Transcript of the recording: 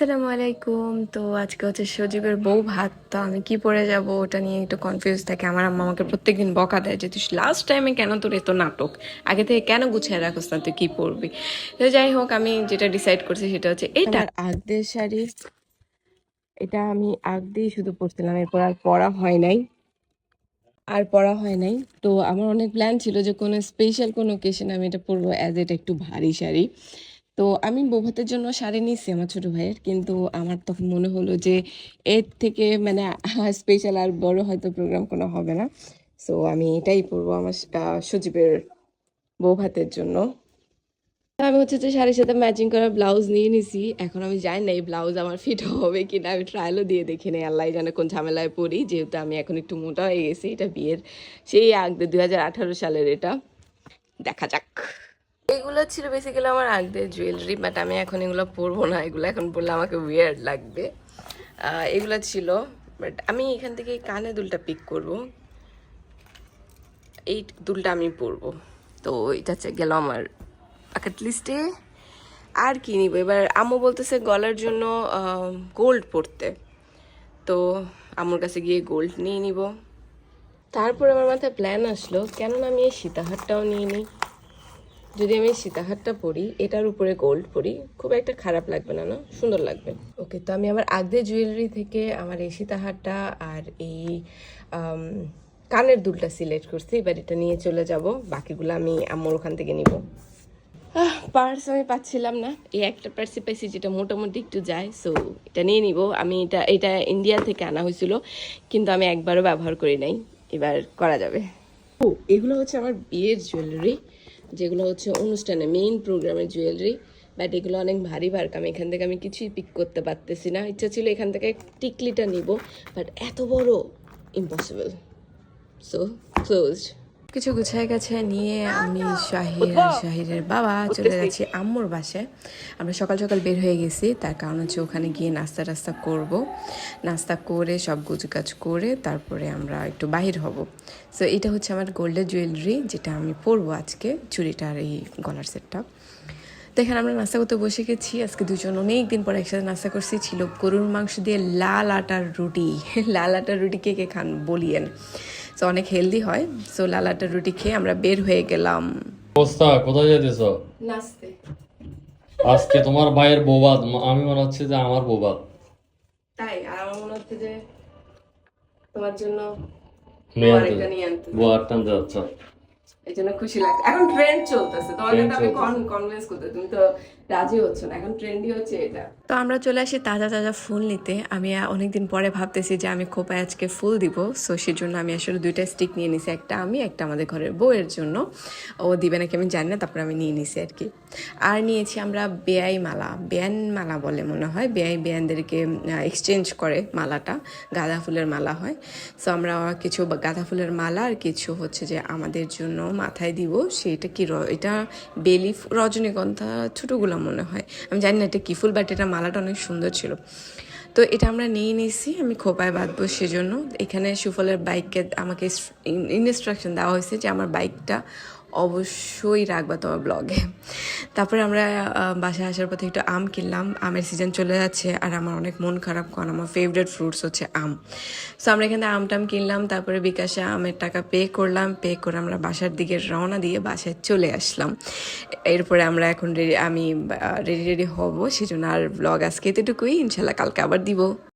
আসসালামু আলাইকুম। তো আজকে হচ্ছে সজীবের বউ ভাত, তো আমি কি পরে যাব ওটা নিয়ে একটু কনফিউজ থাকে। আমার আম্মা আমাকে প্রত্যেকদিন বকা দেয় যে, তুই লাস্ট টাইমে কেন তোর এত নাটক? আগে থেকে কেন গুছিয়ে রাখোস না? তুই কি পরবি? তো যাই হোক, আমি যেটা ডিসাইড করছি সেটা হচ্ছে এটা। আগদের শাড়ি, এটা আমি আগ দিয়ে শুধু পরছিলাম। এরপর আর পরা হয় নাই। আর পরা হয় নাই। তো আমার অনেক প্ল্যান ছিল যে কোনো স্পেশাল কোনো ওকেশনে আমি এটা পরবো। অ্যাজ এটা একটু ভারী শাড়ি। তো আমি বৌভাতের জন্য শাড়ি নিয়েছি আমার ছোট ভাইয়ের। কিন্তু আমার তখন মনে হলো যে এর থেকে মানে স্পেশাল আর বড় হয়তো প্রোগ্রাম কোনো হবে না। সো আমি এটাই পরবো আমার সজীবের বৌভাতের জন্য। আমি হচ্ছে যে শাড়ির সাথে ম্যাচিং করা ব্লাউজ নিয়ে নিছি। এখন আমি জানি না এই ব্লাউজ আমার ফিট হবে কি না আমি ট্রায়ালও দিয়ে দেখি নাই। আল্লাহ জানে কোন ঝামেলায় পড়ি। যেহেতু আমি এখন একটু মোটা হয়ে গেছি, এটা বিয়ের সেই আগদের দু সালের এটা। দেখা যাক। এগুলো ছিল বেসিক্যালি আমার আগদের জুয়েলারি বাট আমি এখন এগুলো পরবো না। এগুলো এখন পরলে আমাকে উইয়ার্ড লাগবে। এগুলো ছিল বাট আমি এখান থেকে কানে দুলটা পিক করব। এই দুলটা আমি পরবো। তো এটা হচ্ছে গেল আমার বাকেট লিস্টে আর কি নিব? এবার আম্মু বলতেছে গলার জন্য গোল্ড পরতে। তো আম্মুর কাছে গিয়ে গোল্ড নিয়ে নিব। তারপর আমার মাথায় প্ল্যান আসলো, কেননা আমি এই সীতাহারটাও নিয়ে নিই। যদি আমি সীতাহারটা পরি এটার উপরে গোল্ড পরি খুব একটা খারাপ লাগবে না না? সুন্দর লাগবে। ওকে তো আমি আমার আগদে জুয়েলারি থেকে আমার এই সীতাহারটা আর এই কানের দুলটা সিলেক্ট করছি এবার এটা নিয়ে চলে যাব। বাকিগুলো আমি আম্মুর ওখান থেকে নিব। পার্স আমি পাচ্ছিলাম না। এই একটা পার্সই পাইছি যেটা মোটামুটি একটু যায় সো এটা নিয়ে নিব। আমি এটা এটা ইন্ডিয়া থেকে আনা হয়েছিল কিন্তু আমি একবারও ব্যবহার করি নাই। এবার করা যাবে। ও এগুলো হচ্ছে আমার বিয়ের জুয়েলারি যেগুলো হচ্ছে অনুষ্ঠানে মেইন প্রোগ্রামের জুয়েলারি বাট এগুলো অনেক ভারী ভারকাম এখান থেকে আমি কিছুই পিক করতে পারতেছি না। ইচ্ছা ছিল এখান থেকে টিকলিটা নিব বাট এত বড় ইম্পসিবল সো ক্লোজড কিছু গুছায় গেছে নিয়ে আমি শাহির আর শাহিরের বাবা চলে যাচ্ছি আম্মুর বাসায়। আমরা সকাল সকাল বের হয়ে গেছি তার কারণ হচ্ছে ওখানে গিয়ে নাস্তা টাস্তা করব। নাস্তা করে সব গুজকাজ করে তারপরে আমরা একটু বাহির হব। সো এটা হচ্ছে আমার গোল্ডের জুয়েলারি যেটা আমি পরবো আজকে চুড়িটা আর এই গলার সেটটা। দেখেন আমরা নাস্তা করতে বসে গেছি। আজকে দুজন অনেক দিন পর একসাথে নাস্তা করছি। ছিল গরুর মাংস দিয়ে লাল আটার রুটি। লাল আটার রুটি কে কে খান বলিয়েন। সো অনেক হেলদি হয়। সো লাল আটার রুটি খেয়ে আমরা বের হয়ে গেলাম। অবস্থা কোথায় যেতেছ নাচতে আজকে তোমার ভাইয়ের বৌবাদ আমি মনে হচ্ছে যে আমার বৌবাদ। তাই আর আমার মনে হচ্ছে যে তোমার জন্য এই খুশি লাগছে। এখন ট্রেন্ড চলতেছে। তোমাকে তো আমি কনভিন্স করতে তুমি তো রাজি হচ্ছ না। এখন ট্রেন্ডই হচ্ছে এটা। তো আমরা চলে আসি তাজা তাজা ফুল নিতে। আমি অনেকদিন পরে ভাবতেছি যে আমি খোপায় আজকে ফুল দিব। সো সেই জন্য আমি আসলে দুইটা স্টিক নিয়ে নিছি। একটা আমি, একটা আমাদের ঘরের বউয়ের জন্য। ও দিবে নাকি আমি জানি না, তারপরে আমি নিয়ে নিছি আর কি আর নিয়েছি আমরা বেয়াই মালা। বেয়ান মালা বলে মনে হয়। বেয়াই বেয়ানদেরকে এক্সচেঞ্জ করে মালাটা। গাঁদা ফুলের মালা হয়। সো আমরা কিছু গাঁদা ফুলের মালা আর কিছু হচ্ছে যে আমাদের জন্য মাথায় দিব। সেটা কি এটা বেলি, রজনীগন্ধা, ছোটোগুলো মনে হয়। আমি জানি না এটা কি ফুল বাট এটা মালাটা অনেক সুন্দর ছিল। তো এটা আমরা নিয়ে নিয়েছি, আমি খোপায় বাঁধবো সেজন্য। এখানে সুফলের বাইককে আমাকে ইনস্ট্রাকশন দেওয়া হয়েছে যে আমার বাইকটা অবশ্যই রাখবা তোমার ব্লগে। তারপরে আমরা বাসায় আসার পথে একটু আম কিনলাম। আমের সিজন চলে যাচ্ছে আর আমার অনেক মন খারাপ কারণ আমার ফেভারিট ফ্রুটস হচ্ছে আম। সো আমরা এখানে আম টাম কিনলাম, তারপরে বিকাশে আমের টাকা পে করলাম। পে করে আমরা বাসার দিকে রওনা দিয়ে বাসায় চলে আসলাম। এরপরে আমরা এখন রেডি আমি রেডি রেডি হব, সেজন্য আর ব্লগ আজকে এতটুকুই। ইনশাল্লাহ কালকে আবার দিব।